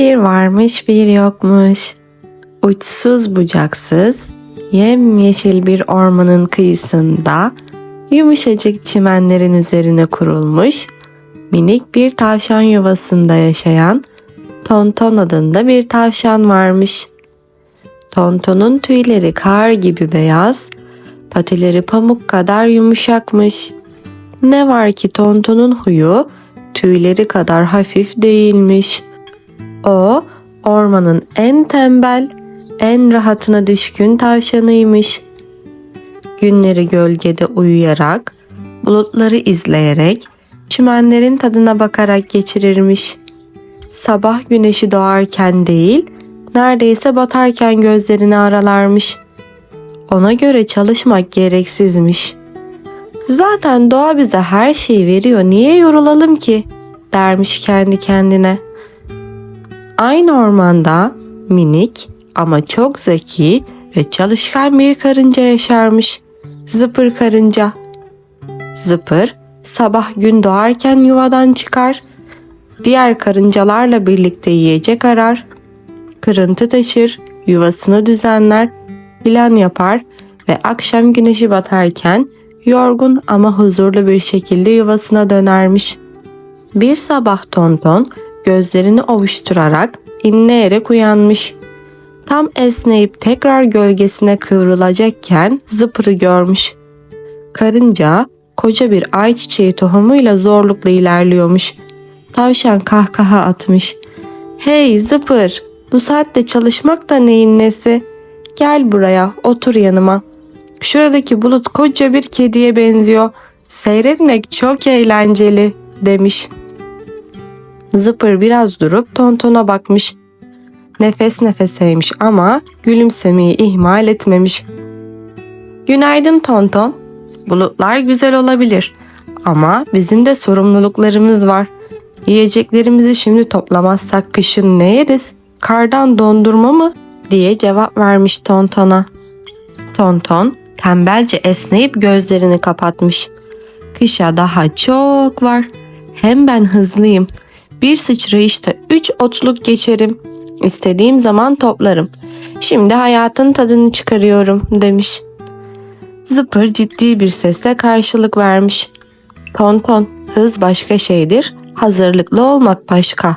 Bir varmış bir yokmuş. Uçsuz bucaksız, yemyeşil bir ormanın kıyısında, yumuşacık çimenlerin üzerine kurulmuş, minik bir tavşan yuvasında yaşayan Tonton adında bir tavşan varmış. Tontonun tüyleri kar gibi beyaz, patileri pamuk kadar yumuşakmış. Ne var ki Tonton'un huyu tüyleri kadar hafif değilmiş. O ormanın en tembel, en rahatına düşkün tavşanıymış. Günleri gölgede uyuyarak, bulutları izleyerek, çimenlerin tadına bakarak geçirirmiş. Sabah güneşi doğarken değil, neredeyse batarken gözlerini aralarmış. Ona göre çalışmak gereksizmiş. Zaten doğa bize her şeyi veriyor, niye yorulalım ki? dermiş kendi kendine. Aynı ormanda minik ama çok zeki ve çalışkan bir karınca yaşarmış. Zıpır karınca. Zıpır sabah gün doğarken yuvadan çıkar. Diğer karıncalarla birlikte yiyecek arar. Kırıntı taşır, yuvasını düzenler, plan yapar ve akşam güneşi batarken yorgun ama huzurlu bir şekilde yuvasına dönermiş. Bir sabah Tonton gözlerini ovuşturarak inleyerek uyanmış. Tam esneyip tekrar gölgesine kıvrılacakken zıpırı görmüş. Karınca koca bir ayçiçeği tohumuyla zorlukla ilerliyormuş. Tavşan kahkaha atmış. Hey zıpır bu saatte çalışmak da neyin nesi? Gel buraya otur yanıma. Şuradaki bulut koca bir kediye benziyor. Seyretmek çok eğlenceli demiş. Zıpır biraz durup Tonton'a bakmış. Nefes nefeseymiş ama gülümsemeyi ihmal etmemiş. Günaydın Tonton. Bulutlar güzel olabilir ama bizim de sorumluluklarımız var. Yiyeceklerimizi şimdi toplamazsak kışın ne yeriz? Kardan dondurma mı? diye cevap vermiş Tonton'a. Tonton tembelce esneyip gözlerini kapatmış. Kışa daha çok var. Hem ben hızlıyım. Bir sıçrayışta üç otluk geçerim. İstediğim zaman toplarım. Şimdi hayatın tadını çıkarıyorum demiş. Zıpır ciddi bir sesle karşılık vermiş. Tonton, hız başka şeydir, hazırlıklı olmak başka.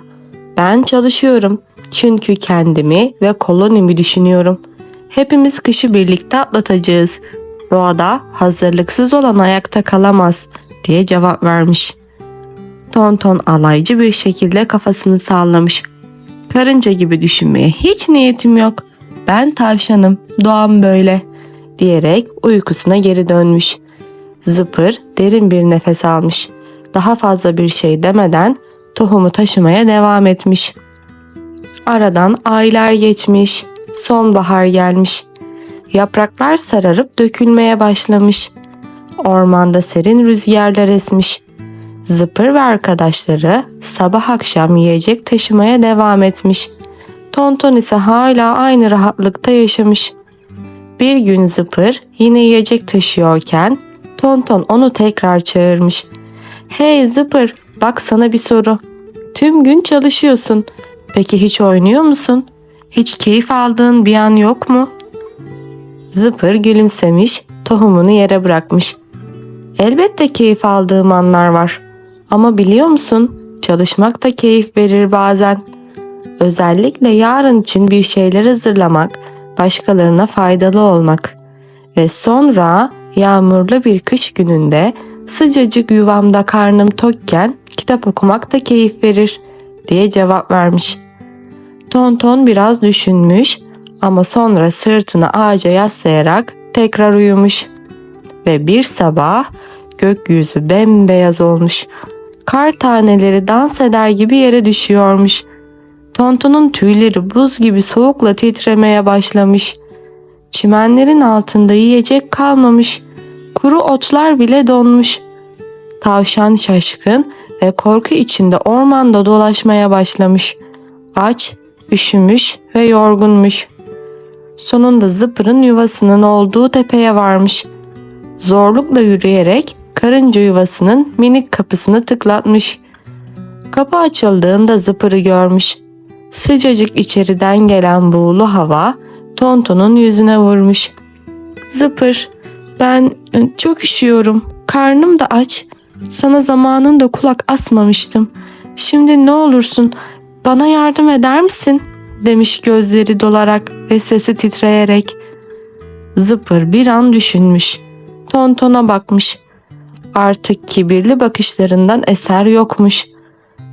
Ben çalışıyorum çünkü kendimi ve kolonimi düşünüyorum. Hepimiz kışı birlikte atlatacağız. Doğada hazırlıksız olan ayakta kalamaz diye cevap vermiş. Tonton alaycı bir şekilde kafasını sallamış. Karınca gibi düşünmeye hiç niyetim yok. Ben tavşanım, doğam böyle diyerek uykusuna geri dönmüş. Zıpır derin bir nefes almış. Daha fazla bir şey demeden tohumu taşımaya devam etmiş. Aradan aylar geçmiş, sonbahar gelmiş. Yapraklar sararıp dökülmeye başlamış. Ormanda serin rüzgarlar esmiş. Zıpır ve arkadaşları sabah akşam yiyecek taşımaya devam etmiş. Tonton ise hala aynı rahatlıkta yaşamış. Bir gün Zıpır yine yiyecek taşıyorken Tonton onu tekrar çağırmış. Hey Zıpır bak sana bir soru. Tüm gün çalışıyorsun. Peki hiç oynuyor musun? Hiç keyif aldığın bir an yok mu? Zıpır gülümsemiş, tohumunu yere bırakmış. Elbette keyif aldığım anlar var. Ama biliyor musun? Çalışmak da keyif verir bazen. Özellikle yarın için bir şeyler hazırlamak, başkalarına faydalı olmak. Ve sonra yağmurlu bir kış gününde sıcacık yuvamda karnım tokken kitap okumak da keyif verir diye cevap vermiş. Tonton biraz düşünmüş ama sonra sırtını ağaca yaslayarak tekrar uyumuş. Ve bir sabah gökyüzü bembeyaz olmuş. Kar taneleri dans eder gibi yere düşüyormuş. Tontonun tüyleri buz gibi soğukla titremeye başlamış. Çimenlerin altında yiyecek kalmamış. Kuru otlar bile donmuş. Tavşan şaşkın ve korku içinde ormanda dolaşmaya başlamış. Aç, üşümüş ve yorgunmuş. Sonunda zıpırın yuvasının olduğu tepeye varmış. Zorlukla yürüyerek karınca yuvasının minik kapısını tıklatmış. Kapı açıldığında zıpırı görmüş. Sıcacık içeriden gelen buğulu hava Tonton'un yüzüne vurmuş. Zıpır, ben e, çok üşüyorum. Karnım da aç. Sana zamanında kulak asmamıştım. Şimdi ne olursun bana yardım eder misin? demiş gözleri dolarak ve sesi titreyerek. Zıpır bir an düşünmüş. Tonton'a bakmış. Artık kibirli bakışlarından eser yokmuş.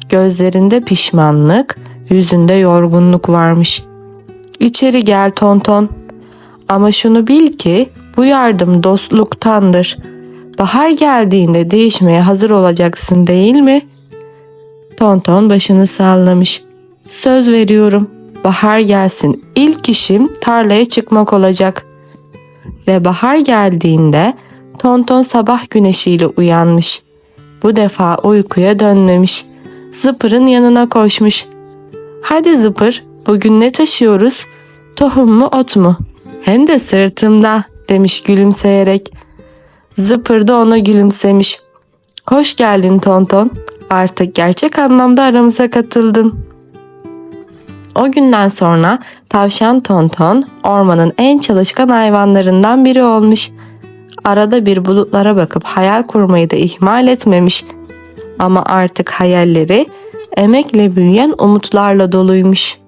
Gözlerinde pişmanlık, yüzünde yorgunluk varmış. İçeri gel Tonton. Ama şunu bil ki bu yardım dostluktandır. Bahar geldiğinde değişmeye hazır olacaksın değil mi? Tonton başını sallamış. Söz veriyorum. Bahar gelsin. İlk işim tarlaya çıkmak olacak. Ve bahar geldiğinde Tonton sabah güneşiyle uyanmış. Bu defa uykuya dönmemiş. Zıpır'ın yanına koşmuş. Hadi Zıpır, bugün ne taşıyoruz? Tohum mu ot mu? Hem de sırtımda demiş gülümseyerek. Zıpır da ona gülümsemiş. Hoş geldin Tonton. Artık gerçek anlamda aramıza katıldın. O günden sonra tavşan Tonton ormanın en çalışkan hayvanlarından biri olmuş. Arada bir bulutlara bakıp hayal kurmayı da ihmal etmemiş. Ama artık hayalleri emekle büyüyen umutlarla doluymuş.